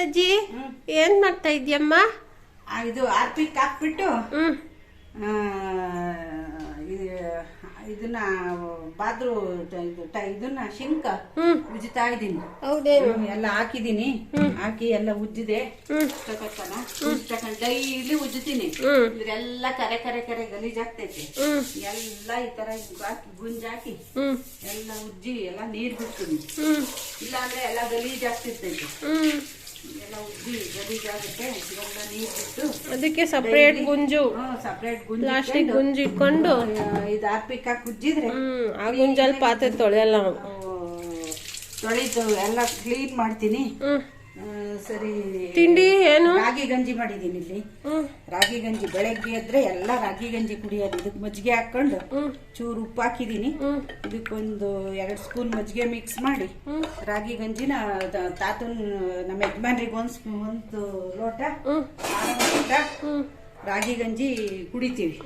ಪುಸಜ್ಜಿ ಏನ್ ಮಾಡ್ತಾ ಇದ್ಯಮ್ಮ? ಇದು ಅರ್ಪಿಕ್ ಹಾಕ್ಬಿಟ್ಟು ಇದನ್ನ ಬಾದ್ರು ಇದು ಇದನ್ನ ಶಿಂಕ. ಉಜ್ತಾ ಇದೀನಿ ಎಲ್ಲ ಹಾಕಿದೀನಿ ಹಾಕಿ ಎಲ್ಲ ಉಜ್ಜಿದೆ. ಡೈಲಿ ಉಜ್ಜುತ್ತೀನಿ ಹ್ಮ್. ಇದ್ರೆಲ್ಲ ಕರೆ ಕರೆ ಕರೆ ಗಲೀಜಾಗ್ತೈತಿ ಎಲ್ಲ ಈ ತರ ಹಾಕಿ ಗುಂಜಾಕಿ ಎಲ್ಲ ಉಜ್ಜಿ ಎಲ್ಲ ನೀರ್ ಬಿಡ್ತೀನಿ. ಇಲ್ಲ ಅಂದ್ರೆ ಎಲ್ಲ ಗಲೀಜಾಗ್ತಿರ್ತೈತೆ ಅದಕ್ಕೆ ಸಪ್ರೇಟ್ ಗುಂಜು. ಸಪ್ರೇಟ್ ಗುಂಜಿ ಪ್ಲಾಸ್ಟಿಕ್ ಗುಂಜು ಇಟ್ಕೊಂಡು. ಇದು ಹಾಕಿ ಉಜ್ಜಿದ್ರೆ ಆ ಗುಂಜಲ್ಲಿ ಪಾತ್ರೆ ತೊಳೆಯಲ್ಲ ತೊಳೆದು ಎಲ್ಲ ಕ್ಲೀನ್ ಮಾಡ್ತೀನಿ. ಸರಿ ತಿಂಡಿ ಏನು? ರಾಗಿ ಗಂಜಿ ಮಾಡಿದೀನಿ ಇಲ್ಲಿ. ರಾಗಿ ಗಂಜಿ ಬೆಳಗ್ಗೆ ಎದ್ರೆ ಎಲ್ಲ ರಾಗಿ ಗಂಜಿ ಕುಡಿಯೋದು. ಇದಕ್ಕೆ ಮಜ್ಜಿಗೆ ಹಾಕೊಂಡು ಚೂರು ಉಪ್ಪು ಹಾಕಿದೀನಿ ಇದಕ್ಕೊಂದು ಎರಡು ಸ್ಪೂನ್ ಮಜ್ಜಿಗೆ ಮಿಕ್ಸ್ ಮಾಡಿ ರಾಗಿ ಗಂಜಿನ ತಾತನ್ ನಮ್ಮ ಯಜಮಾನ್ರಿಗೆ ಒಂದು ಸ್ಪೂನ್ ಒಂದು ಲೋಟ ಲೋಟ ರಾಗಿ ಗಂಜಿ ಕುಡಿತೀವಿ.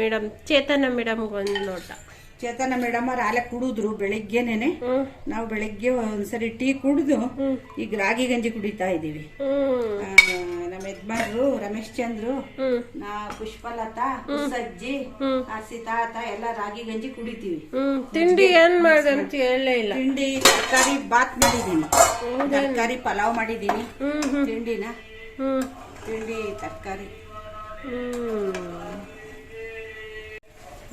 ಮೇಡಮ್. ಚೇತನ ಮೇಡಮ್ ಒಂದು ಲೋಟ. ಚೇತನ ಮೇಡಮ್ ಅವ್ರು ಆಲೆ ಕುಡಿದ್ರು ಬೆಳಿಗ್ಗೆನೇನೆ. ನಾವು ಬೆಳಿಗ್ಗೆ ಒಂದ್ಸರಿ ಟೀ ಕುಡಿದು ಈಗ ರಾಗಿ ಗಂಜಿ ಕುಡಿತಾ ಇದೀವಿ ನಮ್ಮ ಯಜಮಾನ್ರು ರಮೇಶ್ ಚಂದ್ರು ನಾ ಪುಷ್ಪಲತಾ ಸಜ್ಜಿ ಹ್ಮ್. ಹಸಿ ತಾತ ಎಲ್ಲ ರಾಗಿ ಗಂಜಿ ಕುಡಿತೀವಿ. ತಿಂಡಿ ಏನ್ ಅಂತ ಇಲ್ಲ. ತಿಂಡಿ ತರಕಾರಿ ಬಾತ್ ಮಾಡಿದೀನಿ ತರಕಾರಿ ಪಲಾವ್ ಮಾಡಿದೀನಿ ತಿಂಡಿನ? ತಿಂಡಿ ತರಕಾರಿ. ಹ್ಮ್.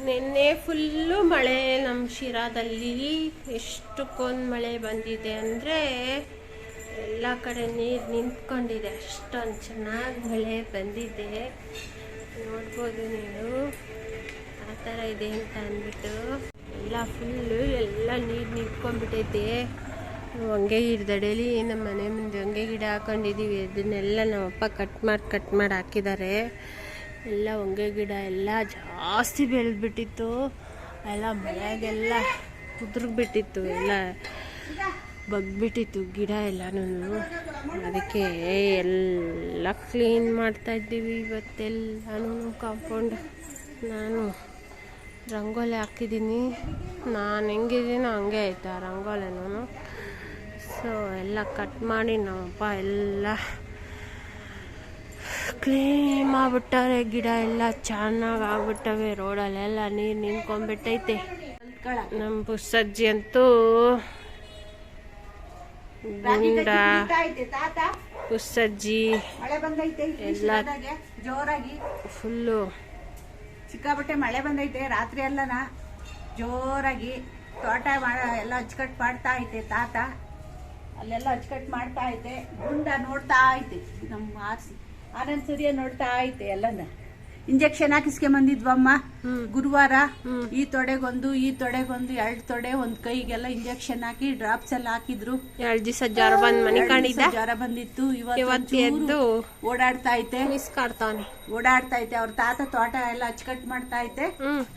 ನಿನ್ನೆ ಫುಲ್ಲು ಮಳೆ ನಮ್ಮ ಶಿರಾದಲ್ಲಿ. ಎಷ್ಟಕ್ಕೊಂದು ಮಳೆ ಬಂದಿದೆ ಅಂದರೆ ಎಲ್ಲ ಕಡೆ ನೀರು ನಿಂತ್ಕೊಂಡಿದೆ. ಅಷ್ಟೊಂದು ಚೆನ್ನಾಗಿ ಮಳೆ ಬಂದಿದೆ. ನೋಡ್ಬೋದು ನೀವು ಆ ಥರ ಇದೆ ಅಂತ ಅಂದ್ಬಿಟ್ಟು ಎಲ್ಲ ಫುಲ್ಲು ಎಲ್ಲ ನೀರು ನಿಂತ್ಕೊಂಡ್ಬಿಟ್ಟೈತೆ ಹೊಂಗೆ ಗಿಡದಡಿಯಲ್ಲಿ ನಮ್ಮ ಮನೆ ಮುಂದೆ ಹೊಂಗೆ ಗಿಡ ಹಾಕೊಂಡಿದ್ದೀವಿ ಅದನ್ನೆಲ್ಲ ನಮ್ಮಪ್ಪ ಕಟ್ ಮಾಡಿ ಕಟ್ ಮಾಡಿ ಹಾಕಿದ್ದಾರೆ. ಎಲ್ಲ ಹೊಂಗೆ ಗಿಡ ಎಲ್ಲ ಜಾಸ್ತಿ ಬೆಳೆದ್ಬಿಟ್ಟಿತ್ತು. ಎಲ್ಲ ಮಳೆಗೆಲ್ಲ ಕುದುರ್ಬಿಟ್ಟಿತ್ತು, ಎಲ್ಲ ಬಗ್ಬಿಟ್ಟಿತ್ತು ಗಿಡ ಎಲ್ಲನೂ ಅದಕ್ಕೆ ಎಲ್ಲ ಕ್ಲೀನ್ ಮಾಡ್ತಾ ಇದ್ದೀವಿ ಇವತ್ತೆಲ್ಲನೂ ಕಾಂಪೌಂಡ್. ನಾನು ರಂಗೋಲಿ ಹಾಕಿದ್ದೀನಿ. ನಾನು ಹೆಂಗಿದ್ದೀನೋ ಹಂಗೆ ಆಯ್ತಾ ರಂಗೋಲಿನೂ ಸೊ ಎಲ್ಲ ಕಟ್ ಮಾಡಿ ನಮ್ಮಪ್ಪ ಎಲ್ಲ ಕ್ಲೀನ್ ಆಗ್ಬಿಟ್ಟಾರೆ ಗಿಡ ಎಲ್ಲ ಚೆನ್ನಾಗಿ ಆಗ್ಬಿಟ್ಟವೆ ರೋಡಲ್ಲೆಲ್ಲ ನೀರು ನಿಂತ್ಕೊಂಡ್ಬಿಟ್ಟೈತೆ. ನಮ್ಮ ಪುಸ್ಸಜ್ಜಿ ಅಂತೂ ಗುಂಡ. ಬಂದೈತೆ ಎಲ್ಲ- ಜೋರಾಗಿ. ಫುಲ್ಲು. ಸಿಕ್ಕಾಪಟ್ಟೆ ಮಳೆ ಬಂದೈತೆ ರಾತ್ರಿ ಎಲ್ಲನ ಜೋರಾಗಿ ತೋಟ ಎಲ್ಲ ಅಚ್ಚುಕಟ್ಟು ಮಾಡ್ತಾ ಐತೆ ತಾತ. ಅಲ್ಲೆಲ್ಲ ಅಚ್ಚುಕಟ್ಟು ಮಾಡ್ತಾ ಐತೆ ಗುಂಡ ನೋಡ್ತಾ ಐತೆ ನಮ್ಮ ಆರ್ಸಿ. ಆನಂದ್ ಸೂರ್ಯ ನೋಡ್ತಾ ಐತೆ ಎಲ್ಲನ. ಇಂಜೆಕ್ಷನ್ ಹಾಕಿಸ್ಕೊಂಬಂದಿದ್ವಮ್ಮ. ಗುರುವಾರ. ಈ ತೊಡೆಗೊಂದು ಈ ತೊಡೆಗೊಂದು ಎರಡು ತೊಡೆ ಒಂದ್ ಕೈಗೆಲ್ಲ ಇಂಜೆಕ್ಷನ್ ಹಾಕಿ ಡ್ರಾಪ್ಸ್ ಎಲ್ಲ ಹಾಕಿದ್ರು. ಎರಡು ದಿವಸ ಜ್ವರ ಬಂದ್ ಮನೆ ಜ್ವರ ಬಂದಿತ್ತು. ಇವತ್ತು ಓಡಾಡ್ತಾ ಐತೆ ಓಡಾಡ್ತಾ ಐತೆ ಅವ್ರ ತಾತ ತೋಟ ಎಲ್ಲ ಅಚ್ಚಕಟ್ ಮಾಡ್ತಾ ಐತೆ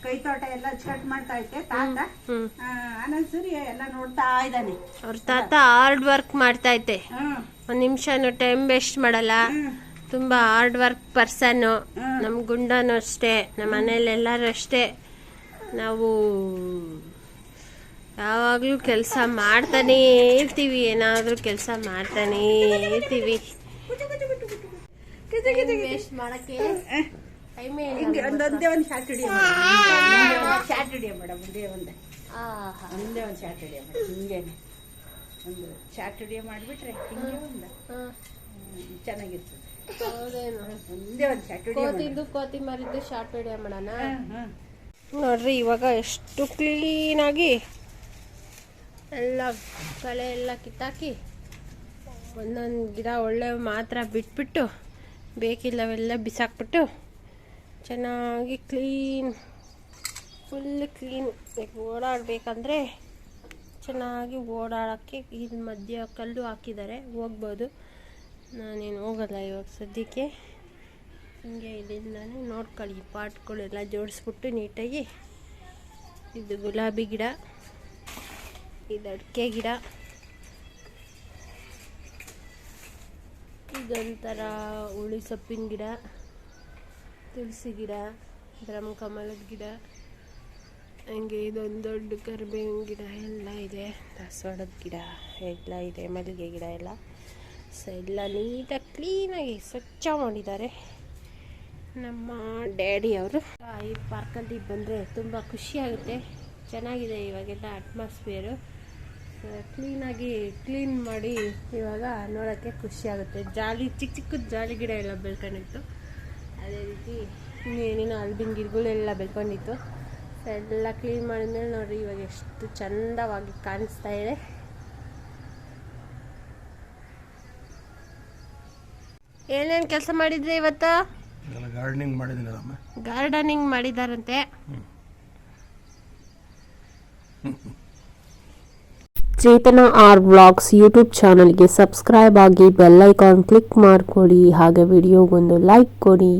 ಕೈ ತೋಟ ಎಲ್ಲ ಅಚ್ಚಕಟ್ ಮಾಡ್ತಾ ಐತೆ ತಾತ ಆನಂದ್ ಸೂರ್ಯ ಎಲ್ಲ ನೋಡ್ತಾ ಇದ್ದಾನೆ. ಅವ್ರ ತಾತ ಹಾರ್ಡ್ ವರ್ಕ್ ಮಾಡ್ತಾ ಐತೆ ಒಂದ್ ನಿಮಿಷನೂ ಟೈಮ್ ವೇಸ್ಟ್ ಮಾಡಲ್ಲ. ತುಂಬ ಹಾರ್ಡ್ ವರ್ಕ್ ಪರ್ಸನ್ನು ನಮ್ಮ ಗುಂಡನು ಅಷ್ಟೇ ನಮ್ಮ ಮನೇಲಿ ಎಲ್ಲರೂ ಅಷ್ಟೇ. ನಾವು ಯಾವಾಗಲೂ ಕೆಲಸ ಮಾಡ್ತಾನೇ ಇರ್ತೀವಿ ಏನಾದರೂ ಕೆಲಸ ಮಾಡ್ತಾನೇ ಇರ್ತೀವಿ. ಒಂದೊಂದೇ ಒಂದು ಶಾರ್ಟ್ ಹಿಡಿಯ ಶಾರ್ಟ್ ಹಿಡಿಯ ಮೇಡಮ್ ಒಂದೇ ಒಂದೇ. ಒಂದೇ ಒಂದು ಶಾರ್ಟ್ ಹಿಡಿಯ ಮೇಡಮ್ ಹಿಂಗೇನೆ. ಒಂದು ಶಾರ್ಟ್ ಹಿಡಿಯ ಮಾಡಿಬಿಟ್ರೆ ಹಿಂಗೆ ಒಂದು. ಚೆನ್ನಾಗಿರ್ತದೆ. ಹೌದೇನು? ಒಂದೇ ಒಂದು ಶಾರ್ಟ್ ಹಿಡಿಯ ಕೋತಿದ್ದು ಕೋತಿ ಮರಿದ್ದು ಶಾರ್ಟ್ ವಿಡಿಯೋ ಮಾಡೋಣ? ನೋಡ್ರಿ ಇವಾಗ ಎಷ್ಟು ಕ್ಲೀನಾಗಿ ಎಲ್ಲ ಕಳೆ ಎಲ್ಲ ಕಿತ್ತಾಕಿ ಒಂದೊಂದು ಗಿಡ ಒಳ್ಳೆ ಮಾತ್ರ ಬಿಟ್ಬಿಟ್ಟು ಬೇಕಿಲ್ಲವೆಲ್ಲ ಬಿಸಾಕ್ಬಿಟ್ಟು ಚೆನ್ನಾಗಿ ಕ್ಲೀನ್ ಫುಲ್ ಕ್ಲೀನ್ ಓಡಾಡಬೇಕಂದ್ರೆ ಚೆನ್ನಾಗಿ ಓಡಾಡೋಕ್ಕೆ ಇದು ಮಧ್ಯ ಕಲ್ಲು ಹಾಕಿದ್ದಾರೆ ಹೋಗ್ಬೋದು. ನಾನೇನು ಹೋಗಲ್ಲ ಇವಾಗ ಸದ್ಯಕ್ಕೆ. ಹಿಂಗೆ ನಾನು ನೋಡ್ಕೊಳ್ಳಿ, ಪಾಟ್ಗಳೆಲ್ಲ ಜೋಡಿಸ್ಬಿಟ್ಟು ನೀಟಾಗಿ ಇದು ಗುಲಾಬಿ ಗಿಡ, ಇದು ಅಡಿಕೆ ಗಿಡ. ಇದೊಂಥರ ಹುಳಿ ಸೊಪ್ಪಿನ ಗಿಡ, ತುಳಸಿ ಗಿಡ, ಬ್ರಹ್ಮ ಕಮಲದ ಗಿಡ, ಹಂಗೆ ಇದೊಂದು ದೊಡ್ಡ ಕರ್ಬೇವಿನ ಗಿಡ ಎಲ್ಲ ಇದೆ, ದಾಸವಾಳದ ಗಿಡ ಎಲ್ಲ ಇದೆ, ಮಲ್ಲಿಗೆ ಗಿಡ ಎಲ್ಲ. ಸೊ ಎಲ್ಲ ನೀಟಾಗಿ ಕ್ಲೀನಾಗಿ ಸ್ವಚ್ಛ ಮಾಡಿದ್ದಾರೆ. ನಮ್ಮ ಡ್ಯಾಡಿ ಅವರು. ಈ ಪಾರ್ಕಲ್ಲಿ ಬಂದರೆ ತುಂಬ ಖುಷಿಯಾಗುತ್ತೆ ಚೆನ್ನಾಗಿದೆ ಇವಾಗೆಲ್ಲ ಅಟ್ಮಾಸ್ಫಿಯರು ಕ್ಲೀನಾಗಿ ಕ್ಲೀನ್ ಮಾಡಿ ಇವಾಗ ನೋಡೋಕ್ಕೆ ಖುಷಿಯಾಗುತ್ತೆ ಜಾಲಿ, ಚಿಕ್ಕ ಚಿಕ್ಕದ ಜಾಲಿ ಗಿಡ ಎಲ್ಲ ಬೆಳ್ಕೊಂಡಿತ್ತು. ಅದೇ ರೀತಿ ಇನ್ನೇನೇನೋ ಅಲ್ಬಿನ ಗಿಡಗಳೆಲ್ಲ ಬೆಳ್ಕೊಂಡಿತ್ತು. ಎಲ್ಲ ಕ್ಲೀನ್ ಮಾಡಿದ್ಮೇಲೆ ನೋಡಿರಿ ಇವಾಗ ಎಷ್ಟು ಚಂದವಾಗಿ ಕಾಣಿಸ್ತಾ ಇದೆ. ಏನೇನು ಕೆಲಸ ಮಾಡಿದ್ರಿ ಇವತ್ತು? ಗಾರ್ಡನಿಂಗ್ ಅಮ್ಮ ಗಾರ್ಡನಿಂಗ್ ಮಾಡಿದಾರಂತೆ. ಚೇತನ ಆರ್ ವ್ಲಾಗ್ಸ್ ಯೂಟ್ಯೂಬ್ ಚಾನಲ್ಗೆ ಸಬ್ಸ್ಕ್ರೈಬ್ ಆಗಿ ಬೆಲ್ ಐಕಾನ್ ಕ್ಲಿಕ್ ಮಾಡಿಕೊಡಿ. ಹಾಗೆ ವಿಡಿಯೋಗೊಂದು ಲೈಕ್ ಕೊಡಿ.